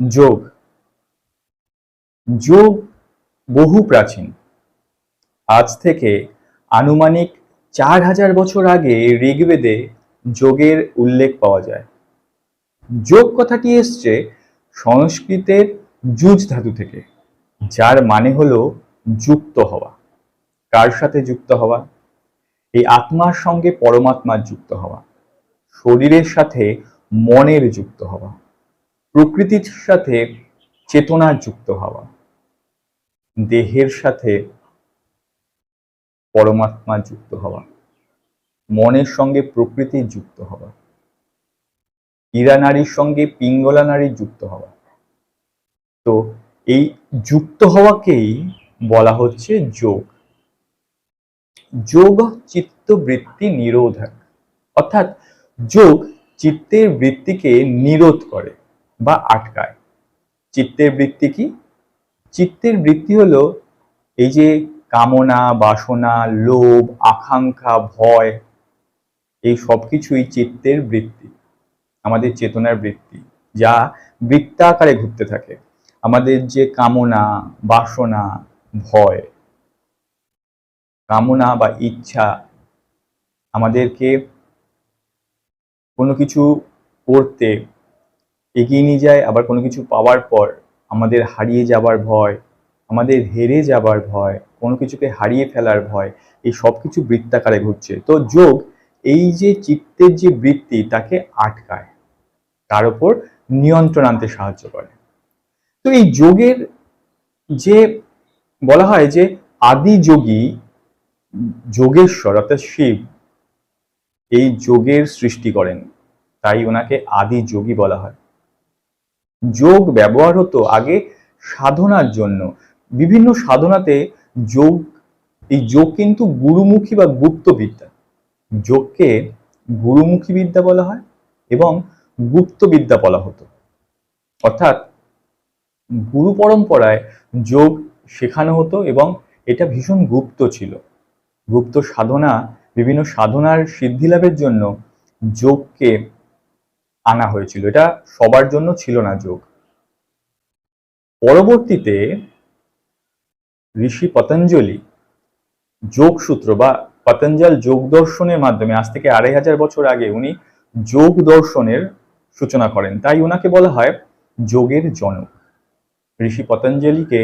যোগ। যোগ বহু প্রাচীন। আজ থেকে আনুমানিক চার হাজার বছর আগে ঋগ্বেদে যোগের উল্লেখ পাওয়া যায়। যোগ কথাটি এসছে সংস্কৃতের যুজ ধাতু থেকে, যার মানে হলো যুক্ত হওয়া। কার সাথে যুক্ত হওয়া? এই আত্মার সঙ্গে পরমাত্মার যুক্ত হওয়া। শরীরের সাথে মনের যুক্ত হওয়া। প্রকৃতির সাথে চেতনার যুক্ত হওয়া, দেহের সাথে পরমাত্মা যুক্ত হওয়া, মনের সঙ্গে প্রকৃতি যুক্ত হওয়া, ইরা নারীর সঙ্গে পিঙ্গলা নারী যুক্ত হওয়া। তো এই যুক্ত হওয়াকেই বলা হচ্ছে যোগ। যোগ চিত্তবৃত্তি নিরোধক। অর্থাৎ যোগ চিত্তের বৃত্তিকে নিরোধ করে। বা আটকায়। চিত্তের বৃত্তি কি? চিত্তের বৃত্তি হলো এই যে কামনা, বাসনা, লোভ, আকাঙ্ক্ষা, ভয়, এই সব কিছুই চিত্তের বৃত্তি, আমাদের চেতনার বৃত্তি, যা বৃত্তাকারে ঘুরতে থাকে। আমাদের যে কামনা, বাসনা, ভয়, কামনা বা ইচ্ছা, আমাদেরকে কোনো কিছু করতে এগিয়ে নিয়ে যায়, আবার কোনো কিছু পাওয়ার পর আমাদের হারিয়ে যাবার ভয়, আমাদের হেরে যাবার ভয়, কোনো কিছুকে হারিয়ে ফেলার ভয়, এই সব কিছু বৃত্তাকারে ঘুরছে। তো যোগ এই যে চিত্তের যে বৃত্তি, তাকে আটকায়। তার উপর নিয়ন্ত্রণ আনতে সাহায্য করে। তো এই যোগের যে বলা হয় যে আদি যোগী যোগেশ্বর, অর্থাৎ শিব, এই যোগের সৃষ্টি করেন। তাই ওনাকে আদি যোগী বলা হয়। যোগ ব্যবহার হতো আগে সাধনার জন্য। বিভিন্ন সাধনাতে যোগ, এই যোগ কিন্তু গুরুমুখী বা গুপ্ত বিদ্যা যোগকে গুরুমুখী বিদ্যা বলা হয় এবং গুপ্ত বিদ্যা বলা হতো। অর্থাৎ গুরু পরম্পরায় যোগ শেখানো হতো এবং এটা ভীষণ গুপ্ত ছিল। গুপ্ত সাধনা, বিভিন্ন সাধনার সিদ্ধি লাভের জন্য যোগকে আনা হয়েছিল। এটা সবার জন্য ছিল না যোগ। পরবর্তীতে ঋষি পতঞ্জলি যোগসূত্র বা পতঞ্জল যোগ দর্শনের মাধ্যমে, আজ থেকে আড়াই হাজার বছর আগে উনি যোগ দর্শনের সূচনা করেন। তাই ওনাকে বলা হয় যোগের জনক। ঋষি পতঞ্জলিকে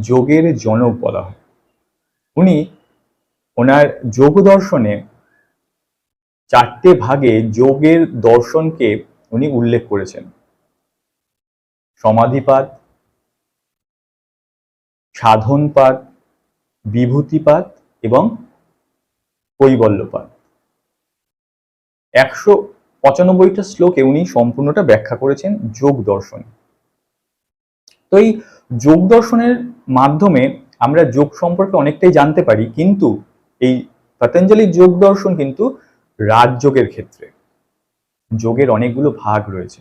যোগের জনক বলা হয়। উনি ওনার যোগ দর্শনে চারটে ভাগে যোগের দর্শনকে উনি উল্লেখ করেছেন। সমাধিপাত সাধনপাত বিভূতিপাত এবং কৈবল্যপাত একশো পঁচানব্বইটা শ্লোকে উনি সম্পূর্ণটা ব্যাখ্যা করেছেন যোগ দর্শন। তো এই যোগ দর্শনের মাধ্যমে আমরা যোগ সম্পর্কে অনেকটাই জানতে পারি, কিন্তু এই পতঞ্জলির যোগ দর্শন কিন্তু রাজযোগের ক্ষেত্রে। যোগের অনেকগুলো ভাগ রয়েছে।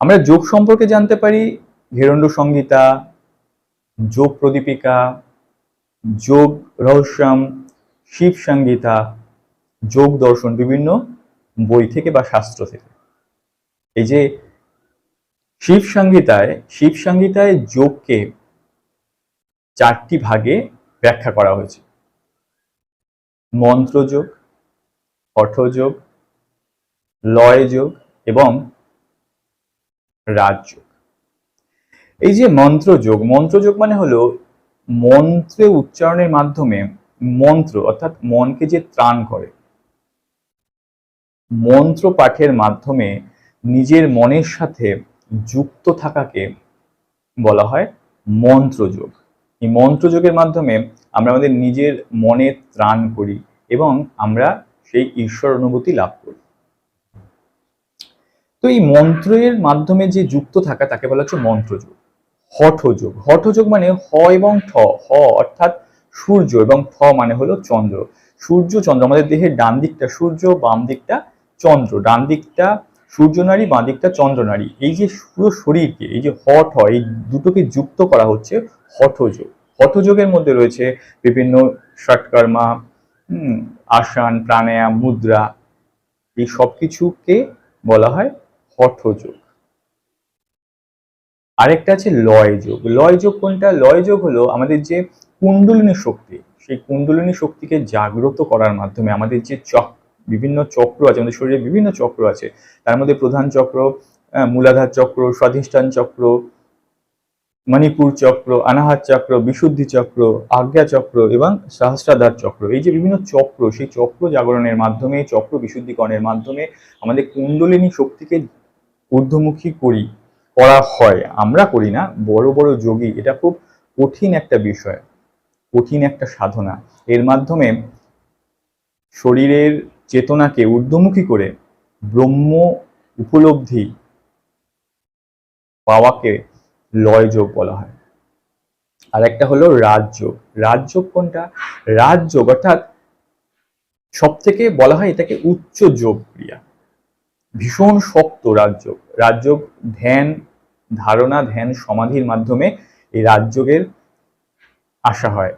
আমরা যোগ সম্পর্কে জানতে পারি, ঘেরণ্ড সংহিতা যোগ প্রদীপিকা, যোগ রহস্যম, শিব সংগীতা যোগ দর্শন বিভিন্ন বই থেকে বা শাস্ত্র থেকে। এই যে শিব সংগীতায় শিব সংগীতায় যোগকে চারটি ভাগে ব্যাখ্যা করা হয়েছে। মন্ত্রযোগ হঠযোগ লয় যোগ এবং রাজযোগ এই যে মন্ত্রযোগ মন্ত্রযোগ মানে হলো মন্ত্রে উচ্চারণের মাধ্যমে মন্ত্র, অর্থাৎ মনকে যে ত্রাণ করে, মন্ত্র পাঠের মাধ্যমে নিজের মনের সাথে যুক্ত থাকাকে বলা হয় মন্ত্রযোগ এই মন্ত্রযোগের মাধ্যমে আমরা আমাদের নিজের মনে ত্রাণ করি এবং আমরা সেই ঈশ্বর অনুভূতি লাভ করি। তো এই মন্ত্রের মাধ্যমে যে যুক্ত থাকা, তাকে বলা হচ্ছে মন্ত্রযোগ। হঠযোগ। হঠযোগ মানে হ এবং ঠ। হ অর্থাৎ সূর্য এবং ঠ মানে হলো চন্দ্র। সূর্য, চন্দ্র, আমাদের দেহের ডান দিকটা সূর্য, বাম দিকটা চন্দ্র। ডান দিকটা সূর্য নারী, বাঁ দিকটা চন্দ্র নারী। এই যে পুরো শরীরকে, এই যে হঠ হয় এই দুটোকে যুক্ত করা হচ্ছে হঠযোগ। হঠযোগের মধ্যে রয়েছে বিভিন্ন ষটকর্মা আসন, প্রাণায়াম, মুদ্রা। এই সব কিছুকে বলা হয় হঠযোগ আরেকটা আছে লয় যোগ লয় যোগ কোনটা? লয় যোগ হলো আমাদের যে কুণ্ডলিনী শক্তি, সেই কুণ্ডলিনী শক্তিকে জাগ্রত করার মাধ্যমে আমাদের যে চক, বিভিন্ন চক্র আছে, আমাদের শরীরে বিভিন্ন চক্র আছে, তার মধ্যে প্রধান চক্র মূলাধার চক্র, স্বাধিষ্ঠান চক্র, মণিপুর চক্র অনাহার চক্র, বিশুদ্ধি চক্র, আজ্ঞা চক্র এবং সহস্রাধার চক্র। এই যে বিভিন্ন চক্র, সেই চক্র জাগরণের মাধ্যমে, চক্র বিশুদ্ধিকরণের মাধ্যমে আমাদের কুণ্ডলিনী শক্তিকে ঊর্ধ্বমুখী করি, করা হয়। আমরা করি না, বড় বড় যোগী, এটা খুব কঠিন একটা বিষয়, কঠিন একটা সাধনা। এর মাধ্যমে শরীরের চেতনাকে ঊর্ধ্বমুখী করে ব্রহ্ম উপলব্ধি পাওয়াকে লয় যোগ বলা হয়। আর একটা হলো রাজযোগ রাজযোগ কোনটা? রাজযোগ অর্থাৎ সব থেকে বলা হয় এটাকে উচ্চ যোগ ক্রিয়া। ভীষণ শক্ত রাজযোগ। রাজযোগ, ধ্যান, ধারণা, ধ্যান সমাধির মাধ্যমে এই রাজযোগের আসা হয়।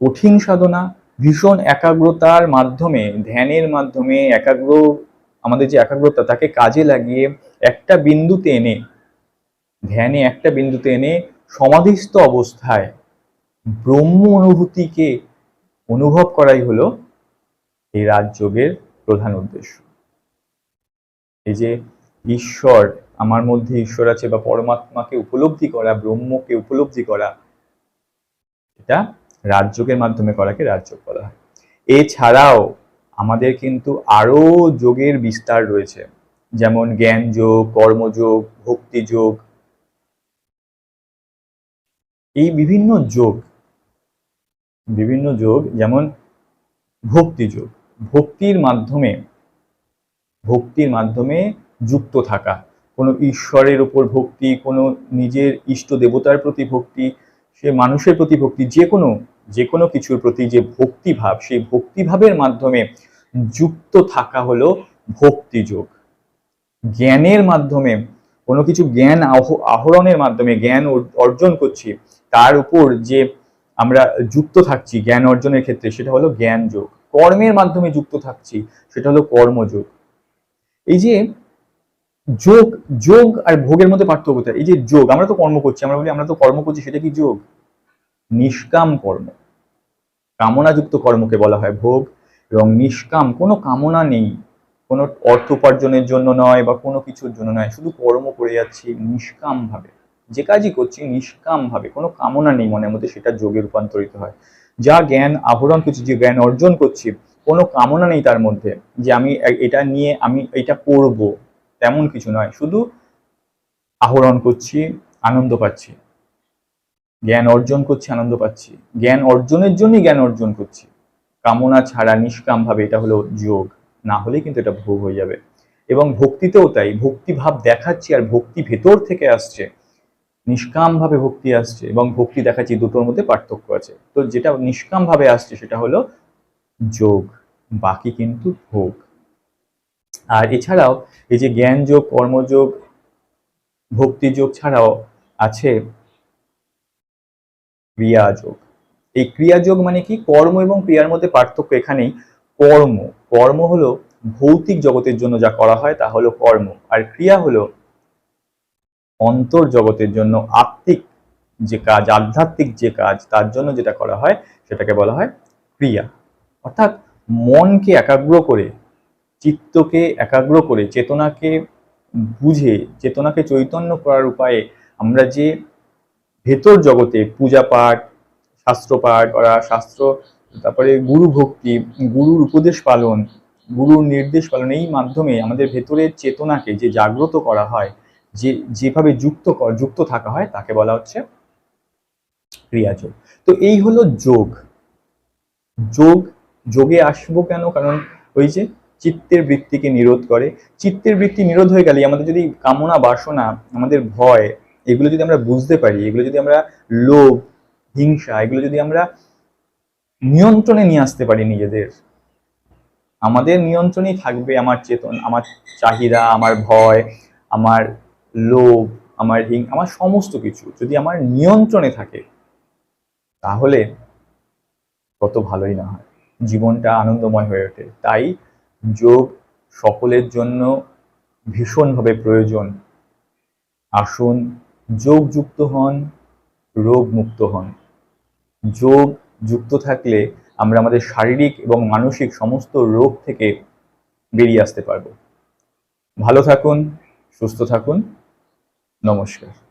কঠিন সাধনা, ভীষণ একাগ্রতার মাধ্যমে, ধ্যানের মাধ্যমে একাগ্র, আমাদের যে একাগ্রতা, তাকে কাজে লাগিয়ে একটা বিন্দুতে এনে, ধ্যানে একটা বিন্দুতে এনে সমাধিস্থ অবস্থায় ব্রহ্ম অনুভূতিকে অনুভব করাই হলো এই রাজযোগের প্রধান উদ্দেশ্য। এই যে ঈশ্বর আমার মধ্যে ঈশ্বর আছে বা পরমাত্মাকে উপলব্ধি করা, ব্রহ্মকে উপলব্ধি করা, এটা রাজযোগের মাধ্যমে করাকে রাজযোগ বলা হয়। এছাড়াও আমাদের কিন্তু আরও যোগের বিস্তার রয়েছে, যেমন জ্ঞান যোগ কর্মযোগ ভক্তি যোগ এই বিভিন্ন যোগ বিভিন্ন যোগ যেমন ভক্তি যোগ ভক্তির মাধ্যমে ভক্তির মাধ্যমে যুক্ত থাকা। কোনো ঈশ্বরের উপর ভক্তি, কোনো নিজের ইষ্ট দেবতার প্রতি ভক্তি, সে মানুষের প্রতি ভক্তি, যে কোনো যে কোনো কিছুর প্রতি যে ভক্তিভাব, সেই ভক্তিভাবের মাধ্যমে যুক্ত থাকা হলো ভক্তিযোগ। জ্ঞানের মাধ্যমে, কোনো কিছু জ্ঞান আহ- আহরণের মাধ্যমে জ্ঞান অর- অর্জন করছি, তার উপর যে আমরা যুক্ত থাকছি জ্ঞান অর্জনের ক্ষেত্রে, সেটা হলো জ্ঞান যোগ কর্মের মাধ্যমে যুক্ত থাকছি, সেটা হলো কর্মযোগ। এই যে যোগ যোগ আর ভোগের মধ্যে পার্থক্য কোথায়? এই যে যোগ, আমরা তো কর্ম করছি, আমরা বলি, আমরা তো কর্ম করছি, সেটা কি যোগ? নিষ্কাম কর্ম। কামনাযুক্ত কর্মকে বলা হয় ভোগ, এবং নিষ্কাম, কোনো কামনা নেই। কোনো অর্থ উপার্জনের জন্য নয় বা কোনো কিছুর জন্য নয়, শুধু কর্ম করে যাচ্ছি নিষ্কাম ভাবে যে কাজই করছি নিষ্কাম ভাবে কোনো কামনা নেই মনের মধ্যে, সেটা যোগে রূপান্তরিত হয়। যা জ্ঞান আহরণ করছি, যে জ্ঞান অর্জন করছি কোনো কামনা নেই তার মধ্যে যে আমি এটা নিয়ে আমি এটা করব, তেমন কিছু নয়। শুধু আহরণ করছি, আনন্দ পাচ্ছি। জ্ঞান অর্জন করছি, আনন্দ পাচ্ছি। জ্ঞান অর্জনের জন্যই জ্ঞান অর্জন করছি। কামনা ছাড়া নিষ্কাম ভাবে এটা হলো যোগ। না হলে কিন্তু এটা ভোগ হয়ে যাবে। এবং ভক্তিতেও তাই ভক্তি ভাব দেখাচ্ছি আর ভক্তি ভেতর থেকে আসছে। নিষ্কাম ভাবে ভক্তি আসছে এবং ভক্তি দেখাচ্ছি, দুটোর মধ্যে পার্থক্য আছে। তো যেটা নিষ্কাম ভাবে আসছে, সেটা হলো যোগ। বাকি কিন্তু ভোগ। আর এছাড়াও এই যে জ্ঞান যোগ কর্মযোগ ভক্তি যোগ ছাড়াও আছে ক্রিয়াযোগ। এই ক্রিয়াযোগ মানে কি? কর্ম এবং ক্রিয়ার মধ্যে পার্থক্য এখানেই। কর্ম কর্ম হলো ভৌতিক জগতের জন্য যা করা হয় তা হলো কর্ম। আর ক্রিয়া হলো অন্তর জগতের জন্য আত্মিক যে কাজ, আধ্যাত্মিক যে কাজ, তার জন্য যেটা করা হয় সেটাকে বলা হয় ক্রিয়া। অর্থাৎ মনকে একাগ্র করে, চিত্তকে একাগ্র করে, চেতনাকে বুঝে, চেতনাকে চৈতন্য করার উপায়ে আমরা যে ভেতর জগতে পূজা পাঠ, শাস্ত্র পাঠ করা শাস্ত্র, তারপরে গুরু ভক্তি, গুরুর উপদেশ পালন, গুরুর নির্দেশ পালন, এই মাধ্যমে আমাদের ভেতরের চেতনাকে যে জাগ্রত করা হয়, যে, যেভাবে যুক্ত যুক্ত থাকা হয়, তাকে বলা হচ্ছে ক্রিয়াযোগ। তো এই হলো যোগ। যোগ যোগে আসব কেন? কারণ ওই যে চিত্তের বৃত্তিকে নিরোধ করে। চিত্তের বৃত্তি নিরোধ হয়ে গেলে আমাদের যদি কামনা, বাসনা, আমাদের ভয়, এগুলো যদি আমরা বুঝতে পারি, এগুলো যদি আমরা লোভ, হিংসা, এগুলো যদি আমরা নিয়ন্ত্রণে নিয়ে আসতে পারি নিজেদের, আমাদের নিয়ন্ত্রণেই থাকবে আমার চেতন, আমার চাহিদা, আমার ভয়, আমার লোভ, আমার হিং, আমার সমস্ত কিছু যদি আমার নিয়ন্ত্রণে থাকে, তাহলে কত ভালোই না হয়। জীবনটা আনন্দময় হয়ে ওঠে। তাই যোগ সকলের জন্য ভীষণভাবে প্রয়োজন। আসুন যোগ যুক্ত হন রোগ মুক্ত হন। যোগ যুক্ত থাকলে আমরা আমাদের শারীরিক এবং মানসিক সমস্ত রোগ থেকে বেরিয়ে আসতে পারব। ভালো থাকুন, সুস্থ থাকুন। নমস্কার।